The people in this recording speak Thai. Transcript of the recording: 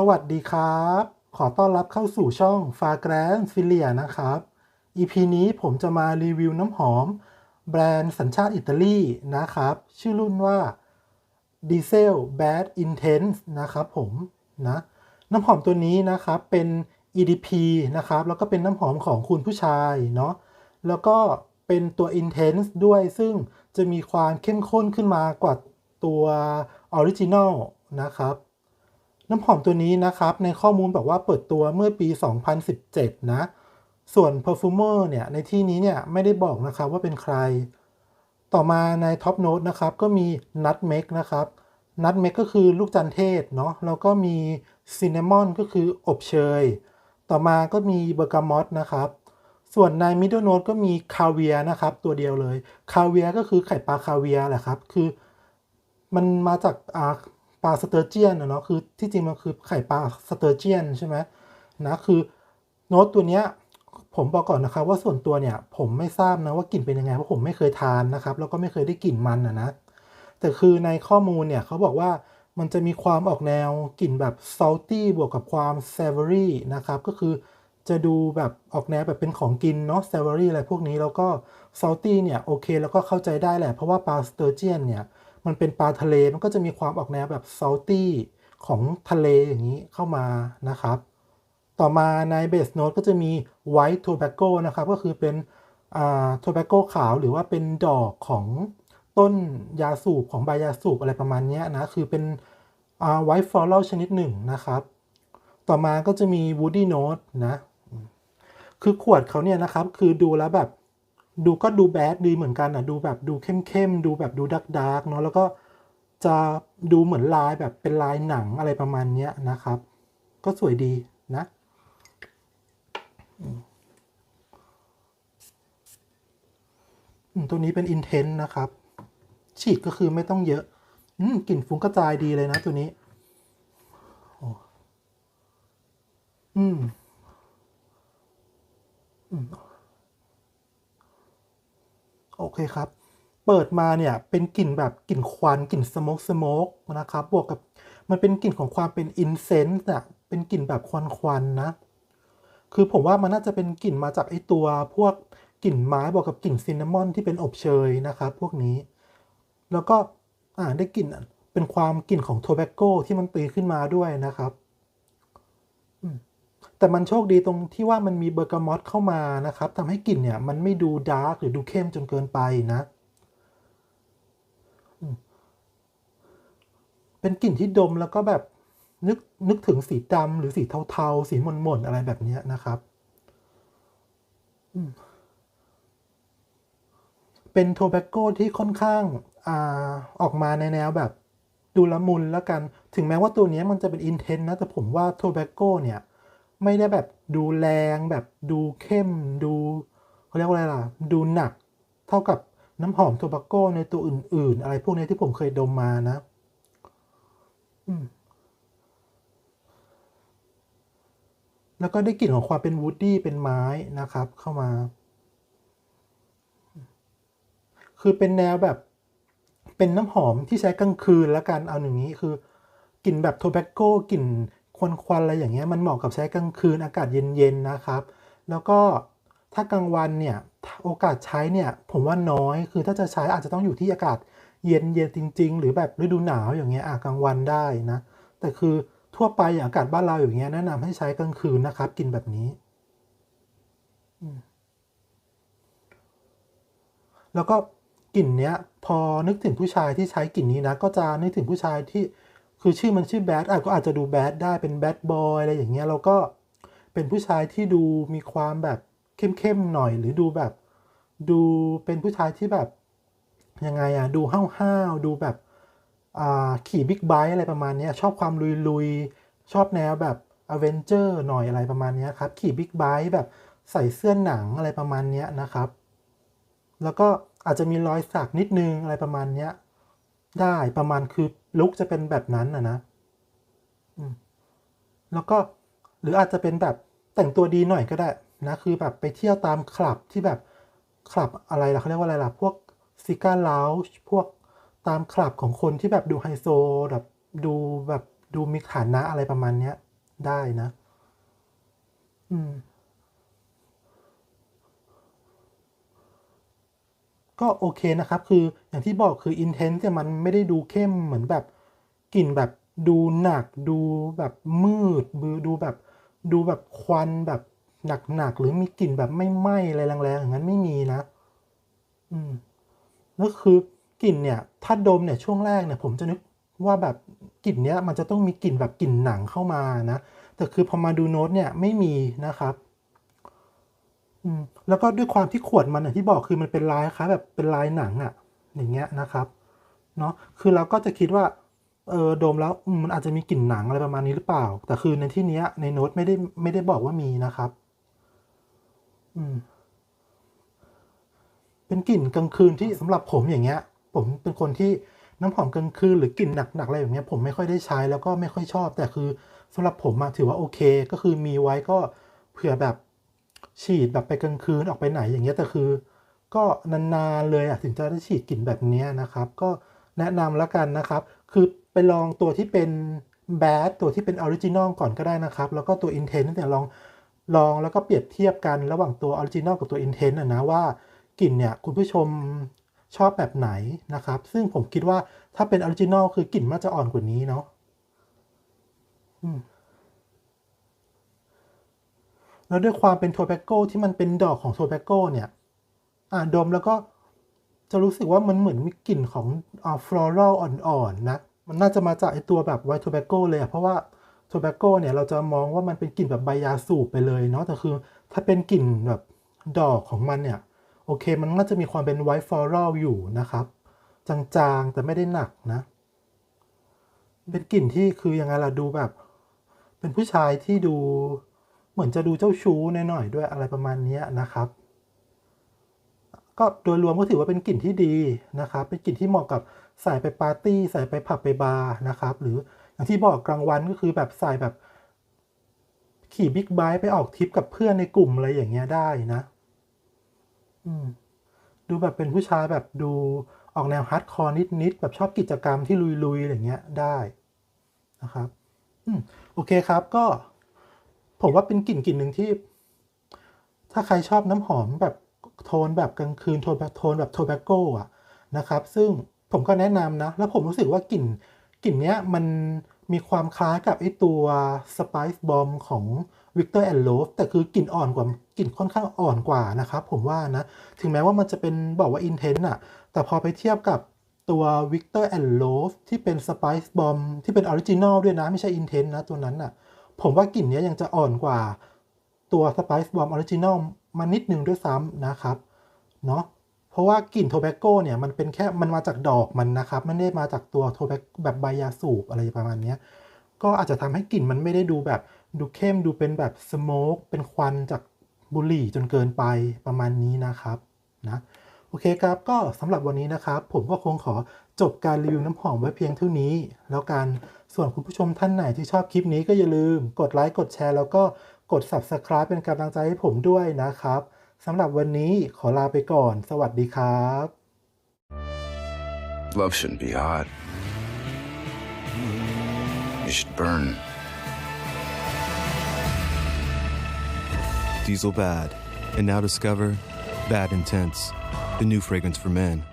สวัสดีครับ ขอต้อนรับเข้าสู่ช่อง f a g r a n f i l i a นะครับ EP นี้ผมจะมารีวิวน้ำหอม แบรนด์สัญชาติอิตาลีนะครับ ชื่อรุ่นว่า Diesel Bad Intense นะครับผมนะน้ำหอมตัวนี้นะครับเป็น EDP นะครับ แล้วก็เป็นน้ำหอมของคุณผู้ชายเนาะแล้วก็เป็นตัว Intense ด้วยซึ่งจะมีความเข้มข้นขึ้นมากว่าตัวออริจิน l ลนะครับ น้ำหอมตัวนี้นะครับ ในข้อมูลบอกว่าเปิดตัวเมื่อปี 2017 นะ ส่วน perfumer เนี่ย ในที่นี้เนี่ย ไม่ได้บอกนะครับว่าเป็นใคร ต่อมาในท็อปโน้ตนะครับ ก็มี nutmeg นะครับ nutmeg ก็คือลูกจันเทศเนาะแล้วก็มี cinnamon ก็คืออบเชย ต่อมาก็มีเบอร์กามอตนะครับ ส่วนใน middle note ก็มีคาเวียนะครับ ตัวเดียวเลย คาเวียก็คือไข่ปลาคาเวียแหละครับ คือ มันมาจากอ่า ลาสเตอร์เจียนเนาะคือที่จริงมันคือไข่ปลาสเตอร์เจียนใช่ไหมนะคือโน้ตตัวเนี้ยผมบอกก่อนนะครับว่าส่วนตัวเนี่ยผมไม่ทราบนะว่ากลิ่นเป็นยังไงเพราะผมไม่เคยทานนะครับ แล้วก็ไม่เคยได้กลิ่นมันนะนะแต่คือในข้อมูลเนี่ยเขาบอกว่ามันจะมีความออกแนวกลิ่นแบบ salty บวกกับความ savory นะครับก็คือจะดูแบบออกแนวแบบเป็นของกินเนาะ savory อะไรพวกนี้แล้วก็ salty เนี่ยโอเคแล้วก็เข้าใจได้แหละเพราะว่าปลาสเตอร์เจียนเนี่ย มันเป็นปลาทะเลมันก็จะมีความออกแนวแบบ salty ของทะเลอย่างนี้เข้ามานะครับ ต่อมาในเบสโน e ก็จะมี white tobacco นะครับ ก็คือเป็นอ่า tobacco ขาวหรือว่าเป็นดอกของต้นยาสูบของใบยาสูบอะไรประมาณนี้นะ คือเป็นอ่า white floral ชนิดหนึ่งนะครับ ต่อมาก็จะมี woody note นะ คือขวดเขาเนี่ยนะครับ คือดูแล้วแบบ ดูก็ดูแบดดีเหมือนกันอะดูแบบดูเข้มๆดูแบบดูดักดักเนาะแล้วก็จะดูเหมือนลายแบบเป็นลายหนังอะไรประมาณเนี้ยนะครับ ก็สวยดีนะ ตัวนี้เป็น Intense นะครับ ฉีดก็คือไม่ต้องเยอะอืกลิ่นฟุ้งกระจายดีเลยนะตัวนี้โอ้อืมอืม โอเคครับ เปิดมาเนี่ยเป็นกลิ่นแบบกลิ่นควันกลิ่นสโมกสโมกนะครับ บวกกับมันเป็นกลิ่นของความเป็นอินเซนส์อะเป็นกลิ่นแบบควันควันๆนะ คือผมว่ามันน่าจะเป็นกลิ่นมาจากไอตัวพวกกลิ่นไม้บวกกับกลิ่นซินนามอนที่เป็นอบเชยนะครับ พวกนี้ แล้วก็อ่าได้กลิ่นเป็นความกลิ่นของโทแบคโก้ที่มันตีขึ้นมาด้วยนะครับ แต่มันโชคดีตรงที่ว่ามันมีเบอร์กามอตเข้ามานะครับทำให้กลิ่นเนี่ยมันไม่ดูดาร์กหรือดูเข้มจนเกินไปนะ เป็นกลิ่นที่ดมแล้วก็แบบนึกนึกถึงสีดำหรือสีเทาๆ สีหม่นๆอะไรแบบนี้นะครับเป็นโทแบคโก้ที่ค่อนข้างอ่าออกมาในแนวแบบดูละมุนแล้วกัน ถึงแม้ว่าตัวนี้มันจะเป็นอินเทนนะ แต่ผมว่าโทแบคโก้เนี่ย ไม่ได้แบบดูแรงแบบดูเข้มดูเขาเรียกว่าอะไรล่ะ ดูหนัก เท่ากับน้ำหอมโทบาโก้ในตัวอื่น ๆ อะไรพวกนี้ที่ผมเคยดมมานะแล้วก็ได้กลิ่นของความเป็นวูดดี้เป็นไม้นะครับ เข้ามา คือเป็นแนวแบบ เป็นน้ำหอมที่ใช้กลางคืนแล้วกันเอาอย่างนี้คือกลิ่นแบบโทแบคโก้กลิ่น ควันควันๆอะไรอย่างเงี้ยมันเหมาะกับใช้กลางคืนอากาศเย็นๆนะครับ แล้วก็ถ้ากลางวันเนี่ยโอกาสใช้เนี่ยผมว่าน้อยคือถ้าจะใช้อาจจะต้องอยู่ที่อากาศเย็นเย็นจริง ๆ หรือแบบฤดูหนาวอย่างเงี้ยอะกลางวันได้นะแต่คือทั่วไปอย่างอากาศบ้านเราอย่างเงี้ยแนะนำให้ใช้กลางคืนนะครับกลินแบบนี้ แล้วก็กลิ่นเนี้ย พอนึกถึงผู้ชายที่ใช้กลิ่นนี้นะ ก็จะนึกถึงผู้ชายที่ คือชื่อมันชื่อแบดอะก็อาจจะดูแบดได้เป็นแบดบอยอะไรอย่างเงี้ยแล้วก็เป็นผู้ชายที่ดูมีความแบบเข้มๆหน่อย หรือดูแบบ ดูเป็นผู้ชายที่แบบยังไงอะดูห้าวๆดูแบบอ่าขี่บิ๊กไบค์อะไรประมาณเนี้ยชอบความลุยๆ ชอบแนวแบบอเวนเจอร์หน่อยอะไรประมาณเนี้ยครับ ขี่บิ๊กไบค์แบบใส่เสื้อหนังอะไรประมาณเนี้ยนะครับ แล้วก็อาจจะมีรอยสักนิดนึงอะไรประมาณเนี้ยได้ประมาณคือ ลุกจะเป็นแบบนั้นนะนะแล้วก็หรืออาจจะเป็นแบบแต่งตัวดีหน่อยก็ได้นะคือแบบไปเที่ยวตามคลับที่แบบคลับอะไรล่ะเขาเรียกว่าอะไรล่ะ พวกซิก้าลาวพวกตามคลับของคนที่แบบดูไฮโซแบบดูแบบดูมีฐานะอะไรประมาณเนี้ยได้นะ อืม ก็โอเคนะครับ คืออย่างที่บอกคือ intense เนี่ยมันไม่ได้ดูเข้มเหมือนแบบกลิ่นแบบดูหนักดูแบบมืดดูดูแบบดูแบบควันแบบหนักๆหรือมีกลิ่นแบบไม่ไหม้อะไรแรงๆอย่างนั้นไม่มีนะ อืมแล้วคือกลิ่นเนี่ย ถ้าดมเนี่ยช่วงแรกเนี่ย ผมจะนึกว่าแบบกลิ่นเนี้ยมันจะต้องมีกลิ่นแบบกลิ่นหนังเข้ามานะ แต่คือพอมาดูโน้ตเนี่ยไม่มีนะครับ อืมแล้วก็ด้วยความที่ขวดมันอย่างที่บอกคือมันเป็นลายคล้ายแบบเป็นลายหนังอะ่ะ อย่างเงี้ยนะครับเนาะคือเราก็จะคิดว่าเออดมแล้วมันอาจจะมีกลิ่นหนังอะไรประมาณนี้หรือเปล่า แต่คือในที่เนี้ยในโน้ตไม่ได้ไม่ได้บอกว่ามีนะครับ อืม เป็นกลิ่นกลางคืนที่สำหรับผมอย่างเงี้ย ผมเป็นคนที่น้ำหอมกลางคืนหรือกลิ่นหนักๆอะไรอย่างเงี้ยผมไม่ค่อยได้ใช้แล้วก็ไม่ค่อยชอบ แต่คือสำหรับผมอะถือว่าโอเค ก็คือมีไว้ก็เผื่อแบบ ฉีดแบบไปกลางคืนออกไปไหนอย่างเงี้ยแต่คือ ก็นานๆเลยอะถึงจะได้ฉีดกลิ่นแบบนี้นะครับ ก็แนะนำแล้วกันนะครับ คือไปลองตัวที่เป็นแบดตัวที่เป็นออริจินอลก่อนก็ได้นะครับ แล้วก็ตัว Intense เนี่ยลองลองแล้วก็เปรียบเทียบกันระหว่างตัวออริจินอลกับตัว Intense อะนะว่ากลิ่นเนี่ยคุณผู้ชมชอบแบบไหนนะครับ ซึ่งผมคิดว่าถ้าเป็นออริจินอลคือกลิ่นมันจะอ่อนกว่านี้เนาะอืม แล้วด้วยความเป็นโทแบโก้ที่มันเป็นดอกของโทแบโก้เนี่ยอ่าดมแล้วก็จะรู้สึกว่ามันเหมือนมีกลิ่นของอ่าฟลอรัลอ่อนๆนะ มันน่าจะมาจากไอตัวแบบไวท์โทแบโก้เลยอะเพราะว่าโทแบโก้เนี่ยเราจะมองว่ามันเป็นกลิ่นแบบใบยาสูบไปเลยเนาะแต่คือ ถ้าเป็นกลิ่นแบบดอกของมันเนี่ย โอเค มันน่าจะมีความเป็นไวท์ฟลอรัลอยู่นะครับ จางๆแต่ไม่ได้หนักนะ เป็นกลิ่นที่คือยังไงล่ะดูแบบ เป็นผู้ชายที่ดู เหมือนจะดูเจ้าชู้หน่อยๆด้วยอะไรประมาณนี้นะครับ ก็โดยรวมก็ถือว่าเป็นกลิ่นที่ดีนะครับ เป็นกลิ่นที่เหมาะกับใส่ไปปาร์ตี้ใส่ไปผับไปบาร์นะครับ หรืออย่างที่บอกกลางวันก็คือแบบใส่แบบขี่บิ๊กไบค์ไปออกทริปกับเพื่อนในกลุ่มอะไรอย่างเงี้ยได้นะ อืม ดูแบบเป็นผู้ชายแบบดูออกแนวฮาร์ดคอร์นิดๆแบบชอบกิจกรรมที่ลุยๆอะไรเงี้ยได้นะครับ อืม โอเคครับก็ ผมว่าเป็นกลิ่นกลิ่นหนึ่งที่ ถ้าใครชอบน้ำหอมแบบโทนแบบกลางคืนโทนแบบโทนแบบโทแบโก้อะนะครับ ซึ่งผมก็แนะนำนะ แล้วผมรู้สึกว่ากลิ่นกลิ่นเนี้ยมันมีความคล้ายกับไอตัว Spice Bomb ของ Victor and Love แต่คือกลิ่นอ่อนกว่ากลิ่นค่อนข้างอ่อนกว่านะครับ ผมว่านะ ถึงแม้ว่ามันจะเป็นบอกว่า Intense อะแต่พอไปเทียบกับตัว Victor and Love ที่เป็น Spice Bomb ที่เป็นออริจินอลด้วยนะ ไม่ใช่ Intense นะตัวนั้นอะ ผมว่ากลิ่นนี้ยังจะอ่อนกว่าตัว Spice Bomb Original มานิดนึงด้วยซ้ำนะครับเนาะเพราะว่ากลิ่นโทแบโก้เนี่ยมันเป็นแค่มันมาจากดอกมันนะครับไม่ได้มาจากตัวโทแบแบบใบยาสูบอะไรประมาณนี้ก็อาจจะทำให้กลิ่นมันไม่ได้ดูแบบดูเข้มดูเป็นแบบสโมกเป็นควันจากบุหรี่จนเกินไปประมาณนี้นะครับนะโอเคครับก็สำหรับวันนี้นะครับ ผมก็คงขอจบการรีวิวน้ำหอมไว้เพียงเท่านี้ แล้วกันส่วนคุณผู้ชมท่านไหนที่ชอบคลิปนี้ก็อย่าลืม กดไลค์กดแชร์แล้วก็กด Subscribe เป็นกำลังใจให้ผมด้วยนะครับสำหรับวันนี้ขอลาไปก่อน สวัสดีครับ Love shouldn't be hot. You should burn. Diesel Bad. And now discover Bad Intense, the new fragrance for men.